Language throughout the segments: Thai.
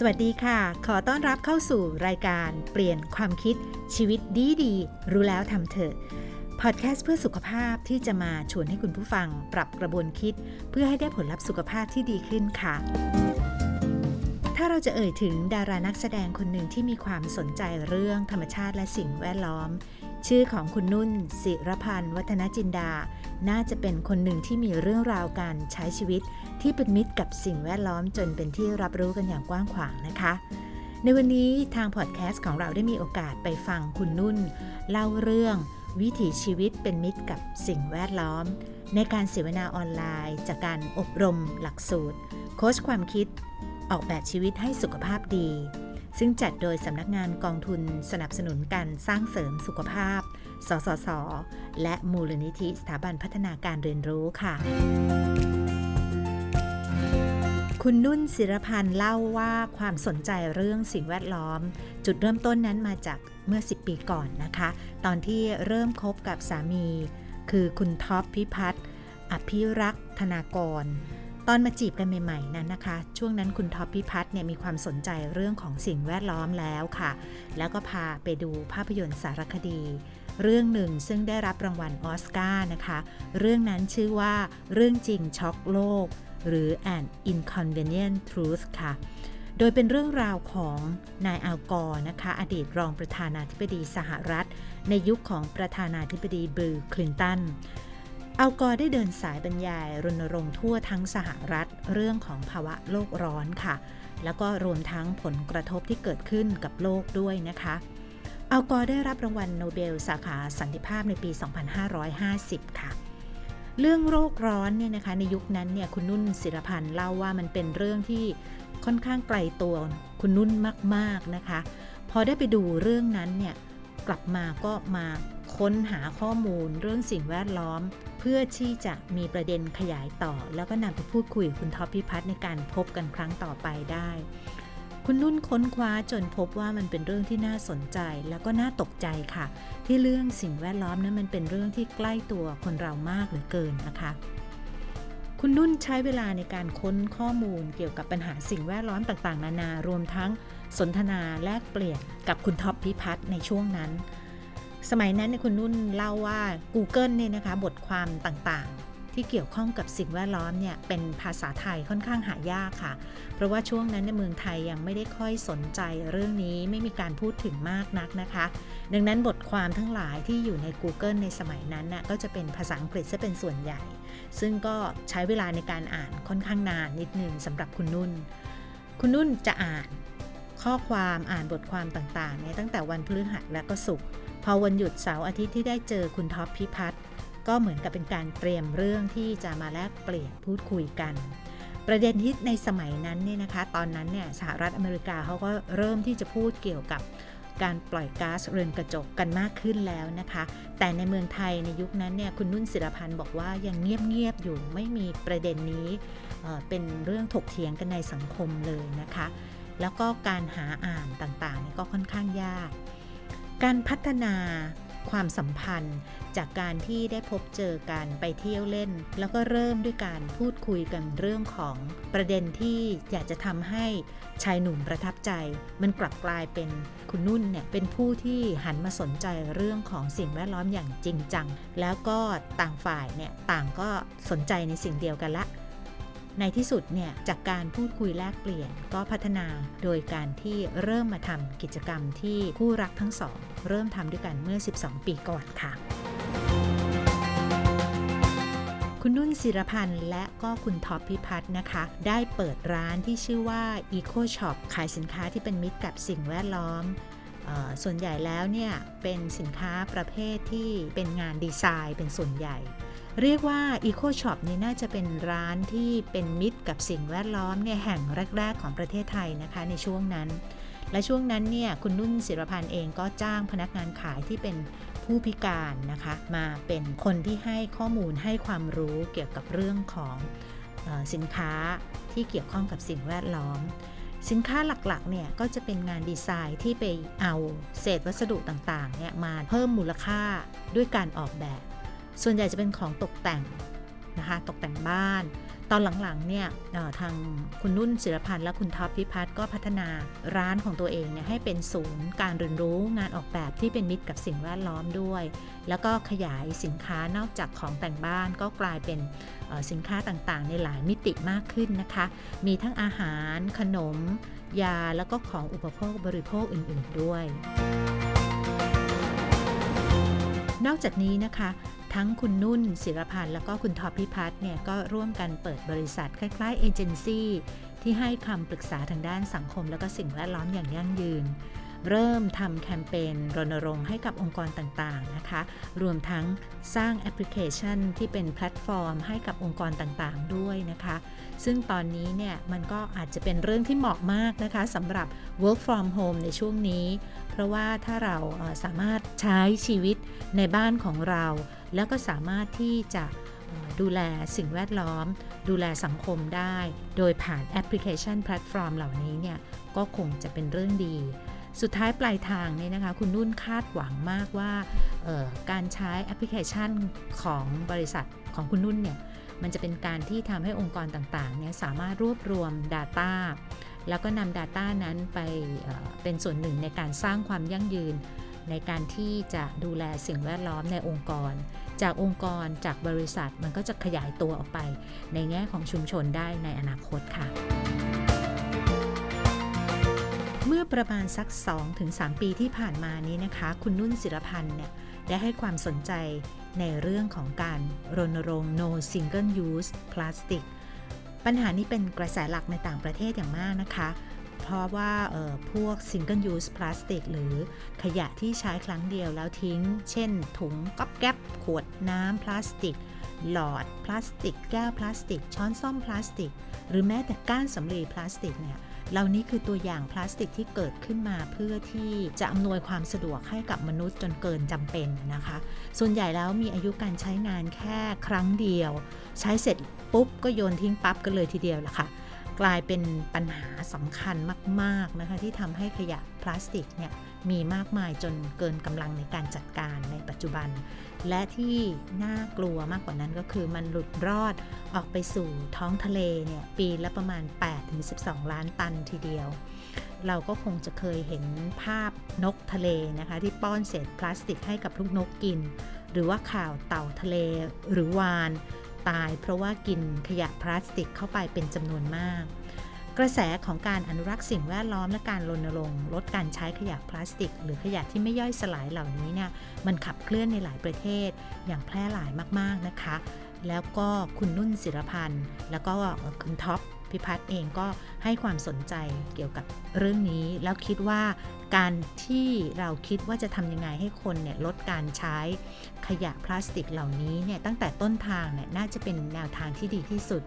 สวัสดีค่ะ ขอต้อนรับเข้าสู่รายการเปลี่ยนความคิดชีวิตดีดีรู้แล้วทำเถอะ พอดแคสต์เพื่อสุขภาพที่จะมาชวนให้คุณผู้ฟังปรับกระบวนคิด เพื่อให้ได้ผลลัพธ์สุขภาพที่ดีขึ้นค่ะ ถ้าเราจะเอ่ยถึงดารานักแสดงคนหนึ่งที่มีความสนใจเรื่องธรรมชาติและสิ่งแวดล้อม ชื่อของคุณนุ่น ศิรพันธ์วัฒนจินดา น่าจะเป็นคนหนึ่งที่มีเรื่องราวการใช้ชีวิต ที่เป็นมิตรกับสิ่งแวดล้อมจนเป็นที่รับรู้กันอย่างกว้างขวางนะคะ ในวันนี้ทางพอดแคสต์ของเราได้มีโอกาสไปฟังคุณนุ่น เล่าเรื่อง วิถีชีวิตเป็นมิตรกับสิ่งแวดล้อม ในการเสวนาออนไลน์ จากการอบรมหลักสูตร โค้ชความคิด ออกแบบชีวิตให้สุขภาพดี ซึ่งจัดโดยสำนักงานกองทุนสนับสนุนการสร้างเสริมสุขภาพ สสส และมูลนิธิสถาบันพัฒนาการเรียนรู้ค่ะ คุณนุ่นศิรพันธ์เล่าว่าความสนใจเรื่องสิ่งแวดล้อม จุดเริ่มต้นนั้นมาจากเมื่อ 10 ปีก่อนนะคะ ตอนที่เริ่มคบกับสามี คือคุณท็อปพิพัฒน์อภิรักษ์ธนากร ตอนมาจีบกันใหม่ๆนั้นนะคะ ช่วงนั้นคุณท็อปพิพัฒน์เนี่ยมีความสนใจเรื่องของสิ่งแวดล้อมแล้วค่ะ แล้วก็พาไปดูภาพยนตร์สารคดี เรื่องหนึ่งซึ่งได้รับรางวัลออสการ์นะคะ เรื่องนั้นชื่อว่าเรื่องจริงช็อกโลก หรือ An Inconvenient Truth ค่ะโดยเป็นเรื่องราวของนายอัลกอร์นะคะ อดีตรองประธานาธิบดีสหรัฐ ในยุคของประธานาธิบดีบิลคลินตัน อัลกอร์ได้เดินสายบรรยายรณรงค์ทั่วทั้งสหรัฐเรื่องของภาวะโลกร้อนค่ะ แล้วก็รวมทั้งผลกระทบที่เกิดขึ้นกับโลกด้วยนะคะอัลกอร์ได้รับรางวัลโนเบลสาขาสันติภาพในปี 2550 ค่ะ เรื่องโรคร้อนเนี่ยนะคะในยุคนั้นเนี่ยคุณนุ่นศิรพันธ์เล่าว่ามันเป็นเรื่องที่ค่อนข้างไกลตัวคุณนุ่นมากๆนะคะ พอได้ไปดูเรื่องนั้นเนี่ย กลับมาก็มาค้นหาข้อมูลเรื่องสิ่งแวดล้อม เพื่อที่จะมีประเด็นขยายต่อ แล้วก็นำไปพูดคุยกับคุณท็อปพิพัฒน์ในการพบกันครั้งต่อไปได้ คุณนุ่นค้นคว้าจนพบว่ามันเป็นเรื่องที่น่าสนใจแล้วก็น่าตกใจค่ะ ที่เรื่องสิ่งแวดล้อมนั้นมันเป็นเรื่องที่ใกล้ตัวคนเรามากเหลือเกินนะคะคุณนุ่นใช้เวลาในการค้นข้อมูลเกี่ยวกับปัญหาสิ่งแวดล้อมต่าง ๆ นานารวมทั้ง สนทนาแลกเปลี่ยนกับคุณท็อปพิพัฒน์ในช่วงนั้น สมัยนั้นคุณนุ่นเล่าว่า Google เนี่ยนะคะบทความต่างๆ ที่เกี่ยวข้องกับสิ่งแวดล้อมเนี่ยเป็นภาษาไทยค่อนข้างหายากค่ะ เพราะว่าช่วงนั้นในเมืองไทยยังไม่ได้ค่อยสนใจเรื่องนี้ไม่มีการพูดถึงมากนักนะคะ ดังนั้นบทความทั้งหลายที่อยู่ใน Google ในสมัยนั้นน่ะก็จะเป็นภาษาอังกฤษซะเป็นส่วนใหญ่ ซึ่งก็ใช้เวลาในการอ่านค่อนข้างนานนิดนึงสำหรับคุณนุ่น คุณนุ่นจะอ่าน ข้อความอ่านบทความต่างๆเนี่ยตั้งแต่วันพฤหัสและก็ศุกร์พอวันหยุดเสาร์อาทิตย์ที่ได้เจอคุณท็อปพิพัฒน์ก็เหมือนกับเป็นการเตรียมเรื่องที่จะมาแลกเปลี่ยนพูดคุยกัน ประเด็นที่ในสมัยนั้นเนี่ยนะคะ ตอนนั้นเนี่ยสหรัฐอเมริกาเขาก็เริ่มที่จะพูดเกี่ยวกับการปล่อยก๊าซเรือนกระจกกันมากขึ้นแล้วนะคะ แต่ในเมืองไทยในยุคนั้นเนี่ยคุณนุ่นศิรพันธ์บอกว่ายังเงียบๆอยู่ไม่มีประเด็นนี้เเป็นเรื่องถกเถียงกันในสังคมเลยนะคะ แล้วก็การหาอ่านต่างๆนี่ก็ค่อนข้างยาก การพัฒนาความสัมพันธ์จากการที่ได้พบเจอกันไปเที่ยวเล่น แล้วก็เริ่มด้วยการพูดคุยกันเรื่องของประเด็นที่อยากจะทำให้ชายหนุ่มประทับใจ มันกลับกลายเป็นคุณนุ่นเนี่ยเป็นผู้ที่หันมาสนใจเรื่องของสิ่งแวดล้อมอย่างจริงจัง แล้วก็ต่างฝ่ายเนี่ยต่างก็สนใจในสิ่งเดียวกันละ ในที่สุดเนี่ยจากการพูดคุยแลกเปลี่ยน ก็พัฒนาโดยการที่เริ่มมาทำกิจกรรมที่คู่รักทั้งสอง เริ่มทำด้วยกันเมื่อ 12 ปีก่อนค่ะคุณนุ่นศิรพันธ์และก็คุณท็อปพิพัฒน์นะคะ ได้เปิดร้านที่ชื่อว่า Eco Shop ขายสินค้าที่เป็นมิตรกับสิ่งแวดล้อม ส่วนใหญ่แล้วเนี่ยเป็นสินค้าประเภทที่เป็นงานดีไซน์เป็นส่วนใหญ่ เรียกว่า Eco Shop นี่น่าจะเป็นร้านที่เป็นมิตรกับสิ่งแวดล้อมเนี่ยแห่งแรก ๆ ของประเทศไทยนะคะในช่วงนั้น และช่วงนั้นเนี่ยคุณนุ่นศิรพันธ์เองก็จ้างพนักงานขายที่เป็นผู้พิการนะคะมาเป็นคนที่ให้ข้อมูลให้ความรู้เกี่ยวกับเรื่องของอสินค้าที่เกี่ยวข้องกับสิ่งแวดล้อม สินค้าหลักๆเนี่ยก็จะเป็นงานดีไซน์ที่ไปเอาเศษวัสดุต่างๆเนี่ยมาเพิ่มมูลค่าด้วยการออกแบบ ส่วนใหญ่จะเป็นของตกแต่งนะคะตกแต่งบ้าน ตอนหลังๆเนี่ยทางคุณนุ่นศิรพันธ์และคุณท็อปพิพัฒน์ก็พัฒนาร้านของตัวเองเนี่ยให้เป็นศูนย์การเรียนรู้งานออกแบบที่เป็นมิตรกับสิ่งแวดล้อมด้วย แล้วก็ขยายสินค้านอกจากของแต่งบ้านก็กลายเป็นสินค้าต่างๆ ในหลายมิติมากขึ้นนะคะ มีทั้งอาหาร ขนม ยาแล้วก็ของอุปโภคบริโภคอื่น ๆด้วยนอกจากนี้นะคะ ทั้งคุณนุ่นศิรพันธ์แล้วก็คุณทอพิพัฒน์เนี่ยก็ร่วมกันเปิดบริษัทคล้ายๆเอเจนซี่ที่ให้คำปรึกษาทางด้านสังคม และก็สิ่งแวดล้อมอย่างยั่งยืน เริ่มทำแคมเปญรณรงค์ให้กับองค์กรต่างๆนะคะ รวมทั้งสร้างแอปพลิเคชันที่เป็นแพลตฟอร์มให้กับองค์กรต่างๆ ด้วยนะคะ ซึ่งตอนนี้เนี่ยมันก็อาจจะเป็นเรื่องที่เหมาะมากนะคะสำหรับ work from home ในช่วงนี้ เพราะว่าถ้าเราสามารถใช้ชีวิตในบ้านของเรา แล้วก็สามารถที่จะดูแลสิ่งแวดล้อม ดูแลสังคมได้ โดยผ่านแอปพลิเคชันแพลตฟอร์มเหล่านี้เนี่ยก็คงจะเป็นเรื่องดี สุดท้ายปลายทางเนี่ยนะคะคุณนุ่นคาดหวังมากว่าการใช้แอปพลิเคชันของบริษัทของคุณนุ่นเนี่ยมันจะเป็นการที่ทำให้องค์กรต่างๆเนี่ยสามารถรวบรวม Data แล้วก็นำ Data นั้นไปเป็นส่วนหนึ่งในการสร้างความยั่งยืน ในการที่จะดูแลสิ่งแวดล้อมในองค์กร จากองค์กรจากบริษัทมันก็จะขยายตัวออกไป ในแง่ของชุมชนได้ในอนาคตค่ะ เมื่อประมาณสัก 2-3 ปีที่ผ่านมานี้นะคะ คุณนุ่นศิรพันธ์เนี่ยได้ให้ความสนใจในเรื่องของการรณรงค์ no single use plastic ปัญหานี้เป็นกระแสหลักในต่างประเทศอย่างมากนะคะ เพราะว่าพวก single use plastic หรือขยะที่ใช้ครั้งเดียวแล้วทิ้ง เช่น ถุงก๊อบแก๊บขวดน้ำพลาสติก หลอดพลาสติก แก้วพลาสติก ช้อนซ่อมพลาสติก หรือแม้แต่ก้านสำลีพลาสติกเนี่ย เหล่านี้คือตัวอย่างพลาสติกที่เกิดขึ้นมาเพื่อที่จะอำนวยความสะดวกให้กับมนุษย์จนเกินจำเป็นนะคะ ส่วนใหญ่แล้วมีอายุการใช้งานแค่ครั้งเดียว ใช้เสร็จปุ๊บก็โยนทิ้งปั๊บกันเลยทีเดียวละค่ะ กลายเป็นปัญหาสำคัญมาก ๆนะคะที่ทำให้ขยะพลาสติกเนี่ย มีมากมายจนเกินกำลังในการจัดการในปัจจุบัน และที่น่ากลัวมากกว่านั้นก็คือมันหลุดรอดออกไปสู่ท้องทะเลเนี่ยปีละประมาณ 8-12 ล้านตันทีเดียว เราก็คงจะเคยเห็นภาพนกทะเลนะคะ ที่ป้อนเศษพลาสติกให้กับลูกนกกิน หรือว่าข่าวเต่าทะเลหรือวาน ตายเพราะว่ากินขยะพลาสติกเข้าไปเป็นจำนวนมาก กระแสของการอนุรักษ์สิ่งแวดล้อมและการรณรงค์ลดการใช้ขยะพลาสติก หรือขยะที่ไม่ย่อยสลายเหล่านี้เนี่ยมันขับเคลื่อนในหลายประเทศ อย่างแพร่หลายมากๆนะคะ แล้วก็คุณนุ่นศิรพันธ์ แล้วก็คุณท็อปพิพัฒน์เองก็ให้ความสนใจเกี่ยวกับเรื่องนี้ แล้วคิดว่าการที่เราคิดว่าจะทำยังไงให้คนเนี่ยลดการใช้ขยะพลาสติกเหล่านี้เนี่ยตั้งแต่ต้นทางเนี่ยน่าจะเป็นแนวทางที่ดีที่สุด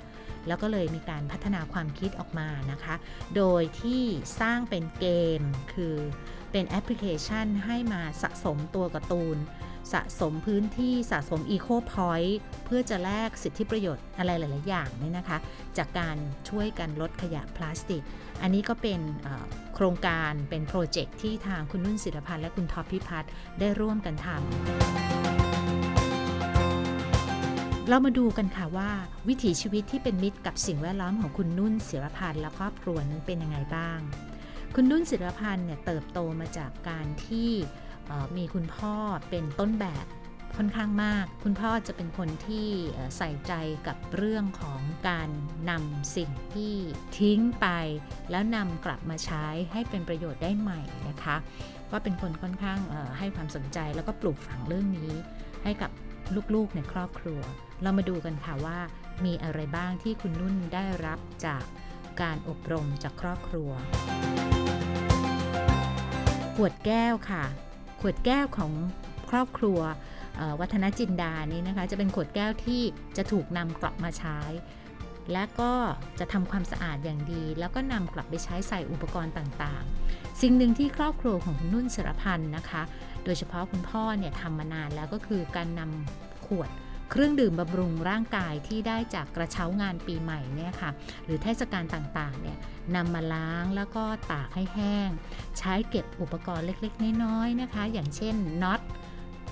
แล้วก็เลยมีการพัฒนาความคิดออกมานะคะ โดยที่สร้างเป็นเกม คือเป็นแอปพลิเคชันให้มาสะสมตัวการ์ตูน สะสมพื้นที่สะสม Eco Point เพื่อจะแลกสิทธิประโยชน์อะไรหลาย ๆ อย่างเนี่ยนะคะ จากการช่วยกันลดขยะพลาสติก อันนี้ก็เป็นโครงการเป็นโปรเจกต์ที่ทางคุณนุ่นศิลพันธ์และคุณท็อปพิพัฒน์ได้ร่วมกันทำ เรามาดูกันค่ะว่า วิถีชีวิตที่เป็นมิตรกับสิ่งแวดล้อมของคุณนุ่นศิรพันธ์และครอบครัวนั้นเป็นยังไงบ้าง คุณนุ่นศิรพันธ์เนี่ยเติบโตมาจากการที่มีคุณพ่อเป็นต้นแบบค่อนข้างมาก คุณพ่อจะเป็นคนที่ใส่ใจกับเรื่องของการนำสิ่งที่ทิ้งไป แล้วนำกลับมาใช้ให้เป็นประโยชน์ได้ใหม่นะคะ ก็เป็นคนค่อนข้างให้ความสนใจแล้วก็ปลูกฝังเรื่องนี้ให้กับ ลูกๆในครอบครัว เรามาดูกันค่ะว่า มีอะไรบ้างที่คุณนุ่นได้รับจากการอบรมจากครอบครัว ขวดแก้วค่ะ ขวดแก้วของครอบครัววัฒนจินดานี้นะคะ จะเป็นขวดแก้วที่จะถูกนำกลับมาใช้ และก็จะทำความสะอาดอย่างดี แล้วก็นำกลับไปใช้ใส่อุปกรณ์ต่างๆ สิ่งหนึ่งที่ครอบครัวของคุณนุ่นสรพันธ์นะคะ โดยเฉพาะคุณพ่อเนี่ยทำมานานแล้วก็คือการนำขวดเครื่องดื่มบำรุงร่างกายที่ได้จากกระเช้างานปีใหม่เนี่ยค่ะ หรือเทศกาลต่างๆเนี่ยนำมาล้างแล้วก็ตากให้แห้ง ใช้เก็บอุปกรณ์เล็กๆ น้อยๆนะคะ อย่างเช่นน็อต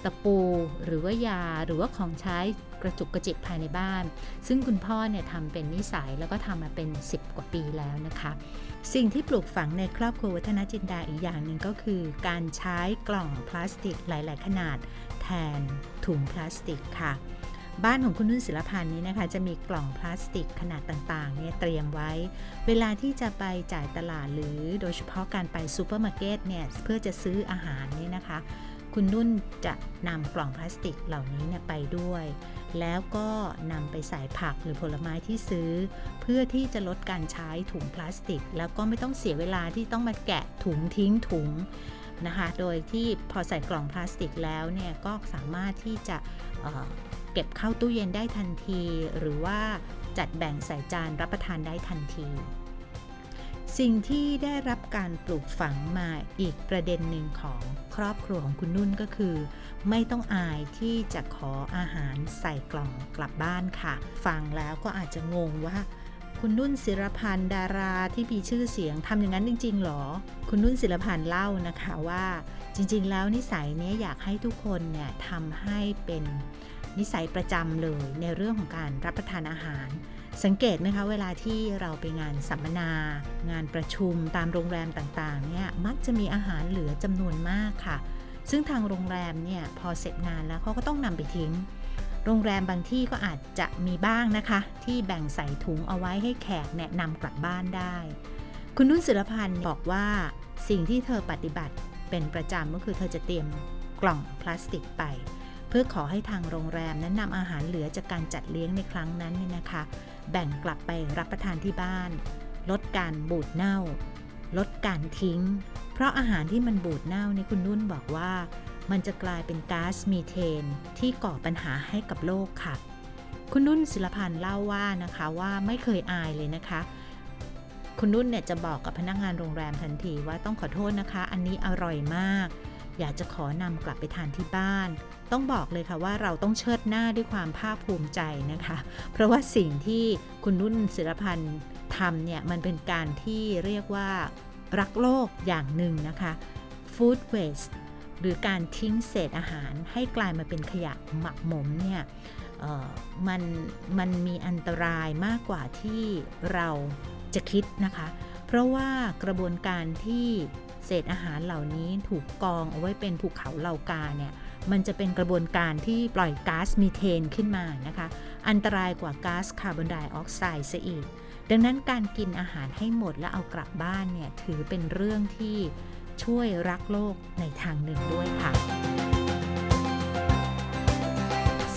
ตะปูหรือว่ายาหรือว่าของใช้ กระจุกกระจิกภายในบ้าน ซึ่งคุณพ่อเนี่ยทำเป็นนิสัยแล้วก็ทำมาเป็น 10 กว่าปีแล้วนะคะ สิ่งที่ปลูกฝังในครอบครัววัฒนจินดาอีกอย่างหนึ่งก็คือ การใช้กล่องพลาสติกหลาย ๆ ขนาด แทนถุงพลาสติกค่ะบ้านของคุณนุ่นศิลพันธ์นี้นะคะ จะมีกล่องพลาสติกขนาดต่างๆเนี่ยเตรียมไว้ เวลาที่จะไปจ่ายตลาดหรือโดยเฉพาะการไปซูเปอร์มาร์เก็ตเนี่ยเพื่อจะซื้ออาหารเนี่ยนะคะ คุณนุ่นจะนำกล่องพลาสติกเหล่านี้เนี่ยไปด้วย แล้วก็นำไปใส่ผักหรือผลไม้ที่ซื้อ เพื่อที่จะลดการใช้ถุงพลาสติก แล้วก็ไม่ต้องเสียเวลาที่ต้องมาแกะถุงทิ้งถุงนะคะ โดยที่พอใส่กล่องพลาสติกแล้วเนี่ยก็สามารถที่จะเเก็บเข้าตู้เย็นได้ทันที หรือว่าจัดแบ่งใส่จานรับประทานได้ทันที สิ่งที่ได้รับการปลูกฝังมาอีกประเด็นหนึ่งของครอบครัวของคุณนุ่นก็คือ ไม่ต้องอายที่จะขออาหารใส่กล่องกลับบ้านค่ะ ฟังแล้วก็อาจจะงงว่าคุณนุ่นศิลพันธ์ดาราที่มีชื่อเสียงทำอย่างนั้นจริง ๆ หรอ คุณนุ่นศิลพันธ์เล่านะคะว่า จริง ๆ แล้วนิสัยนี้อยากให้ทุกคนเนี่ยทำให้เป็นนิสัยประจำเลยในเรื่องของการรับประทานอาหาร สังเกตไหมคะเวลาที่เราไปงานสัมมนา งานประชุมตามโรงแรมต่างๆเนี่ยมักจะมีอาหารเหลือจำนวนมากค่ะ ซึ่งทางโรงแรมเนี่ยพอเสร็จงานแล้วเขาก็ต้องนำไปทิ้ง โรงแรมบางที่ก็อาจจะมีบ้างนะคะ ที่แบ่งใส่ถุงเอาไว้ให้แขกแนะนำกลับบ้านได้ คุณนุ่นศิลพันธ์บอกว่าสิ่งที่เธอปฏิบัติเป็นประจำก็คือเธอจะเตรียมกล่องพลาสติกไป เพื่อขอให้ทางโรงแรมนั้นนำอาหารเหลือจากการจัดเลี้ยงในครั้งนั้นเนี่ยนะคะ แบ่งกลับไปรับประทานที่บ้าน ลดการบูดเน่า ลดการทิ้ง เพราะอาหารที่มันบูดเน่าเนี่ยคุณนุ่นบอกว่ามันจะกลายเป็นก๊าซมีเทน ที่ก่อปัญหาให้กับโลกค่ะ คุณนุ่นศิลพันธ์เล่าว่านะคะว่าไม่เคยอายเลยนะคะ คุณนุ่นเนี่ยจะบอกกับพนักงานโรงแรมทันทีว่าต้องขอโทษนะคะ อันนี้อร่อยมาก อยากจะขอนำกลับไปทานที่บ้าน ต้องบอกเลยค่ะว่าเราต้องเชิดหน้าด้วยความภาคภูมิใจนะคะ เพราะว่าสิ่งที่คุณนุ่นศิลพันธ์ทำเนี่ย มันเป็นการที่เรียกว่ารักโลกอย่างหนึ่งนะคะ food waste หรือการทิ้งเศษอาหารให้กลายมาเป็นขยะหมักหมมเนี่ยมันมันมีอันตรายมากกว่าที่เราจะคิดนะคะ เพราะว่ากระบวนการที่ เศษอาหารเหล่านี้ถูกกองเอาไว้เป็นภูเขาเหล่ากาเนี่ยมันจะเป็นกระบวนการที่ปล่อยก๊าซมีเทนขึ้นมานะคะ อันตรายกว่าก๊าซคาร์บอนไดออกไซด์ซะอีก ดังนั้นการกินอาหารให้หมดแล้วเอากลับบ้านเนี่ยถือเป็นเรื่องที่ช่วยรักโลกในทางหนึ่งด้วยค่ะ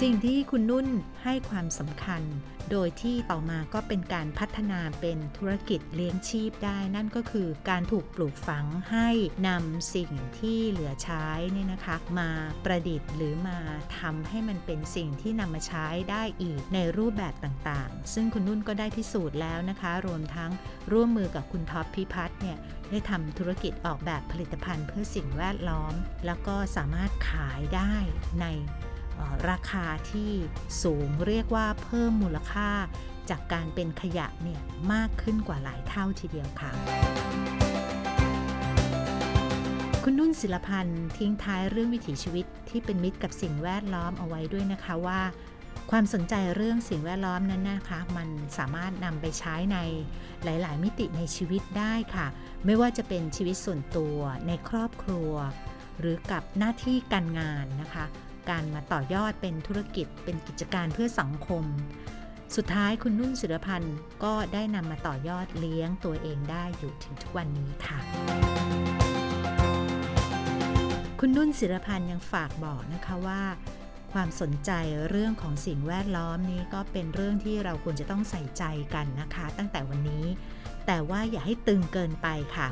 สิ่งที่คุณนุ่นให้ความสำคัญ โดยที่ต่อมาก็เป็นการพัฒนาเป็นธุรกิจเลี้ยงชีพได้ นั่นก็คือการถูกปลูกฝังให้นำสิ่งที่เหลือใช้เนี่ยนะคะ มาประดิษฐ์หรือมาทำให้มันเป็นสิ่งที่นำมาใช้ได้อีกในรูปแบบต่างๆ ซึ่งคุณนุ่นก็ได้พิสูจน์แล้วนะคะ รวมทั้งร่วมมือกับคุณท็อปพิพัฒน์เนี่ยได้ทำธุรกิจออกแบบผลิตภัณฑ์เพื่อสิ่งแวดล้อม แล้วก็สามารถขายได้ใน ราคาที่สูงเรียกว่าเพิ่มมูลค่าจากการเป็นขยะเนี่ยมากขึ้นกว่าหลายเท่าทีเดียวค่ะ คุณนุ่นศิลพันธ์ทิ้งท้ายเรื่องวิถีชีวิตที่เป็นมิตรกับสิ่งแวดล้อมเอาไว้ด้วยนะคะว่า ความสนใจเรื่องสิ่งแวดล้อมนั้นนะคะ มันสามารถนำไปใช้ในหลาย ๆ มิติในชีวิตได้ค่ะ ไม่ว่าจะเป็นชีวิตส่วนตัวในครอบครัว หรือกับหน้าที่การงานนะคะ การมาต่อยอดเป็นธุรกิจ เป็นกิจการเพื่อสังคม สุดท้ายคุณนุ่นศิลพันธ์ก็ได้นำมาต่อยอดเลี้ยงตัวเองได้อยู่ถึงทุกวันนี้ค่ะ คุณนุ่นศิลพันธ์ยังฝากบอกนะคะว่าความสนใจเรื่องของสิ่งแวดล้อมนี้ก็เป็นเรื่องที่เราควรจะต้องใส่ใจกันนะคะ ตั้งแต่วันนี้ แต่ว่าอย่าให้ตึงเกินไปค่ะ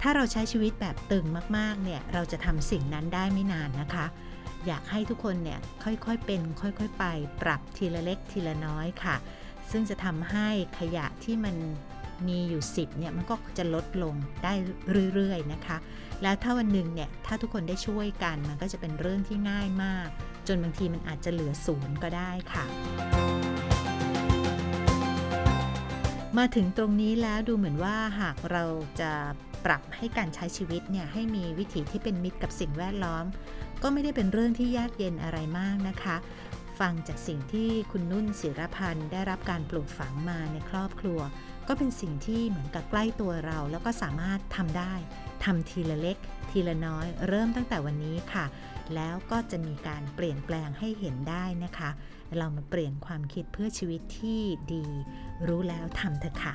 ถ้าเราใช้ชีวิตแบบตึงมากๆเนี่ยเราจะทำสิ่งนั้นได้ไม่นานนะคะ อยากให้ทุกคนเนี่ยค่อยๆเป็นค่อยๆไป ปรับทีละเล็กทีละน้อยค่ะ ซึ่งจะทำให้ขยะที่มันมีอยู่ 10เนี่ยมันก็จะลดลงได้เรื่อยๆนะคะ แล้วถ้าวันหนึ่งเนี่ยถ้าทุกคนได้ช่วยกันมันก็จะเป็นเรื่องที่ง่ายมาก จนบางทีมันอาจจะเหลือศูนย์ก็ได้ค่ะมาถึงตรงนี้แล้วดูเหมือนว่าหากเราจะปรับให้การใช้ชีวิตเนี่ยให้มีวิถีที่เป็นมิตรกับสิ่งแวดล้อม ก็ไม่ได้เป็นเรื่องที่ยากเย็นอะไรมากนะคะ ฟังจากสิ่งที่คุณนุ่นศิรพันธ์ได้รับการปลูกฝังมาในครอบครัว ก็เป็นสิ่งที่เหมือนกับใกล้ตัวเรา แล้วก็สามารถทำได้ทำทีละเล็ก ทีละน้อยเริ่มตั้งแต่วันนี้ค่ะ แล้วก็จะมีการเปลี่ยนแปลงให้เห็นได้นะคะ เรามาเปลี่ยนความคิดเพื่อชีวิตที่ดี รู้แล้วทำเถอะค่ะ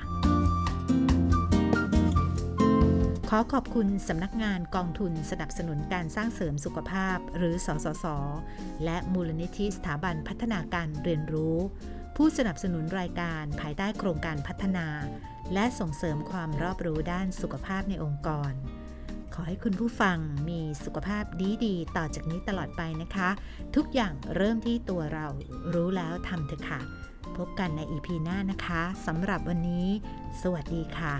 ขอขอบคุณสำนักงานกองทุนสนับสนุนการสร้างเสริมสุขภาพ หรือสสส และมูลนิธิสถาบันพัฒนาการเรียนรู้ ผู้สนับสนุนรายการภายใต้โครงการพัฒนา และส่งเสริมความรอบรู้ด้านสุขภาพในองค์กร ขอให้คุณผู้ฟังมีสุขภาพดีๆ ต่อจากนี้ตลอดไปนะคะ ทุกอย่างเริ่มที่ตัวเรารู้แล้วทำเถอะค่ะ พบกันใน EP หน้านะคะสำหรับวันนี้ สวัสดีค่ะ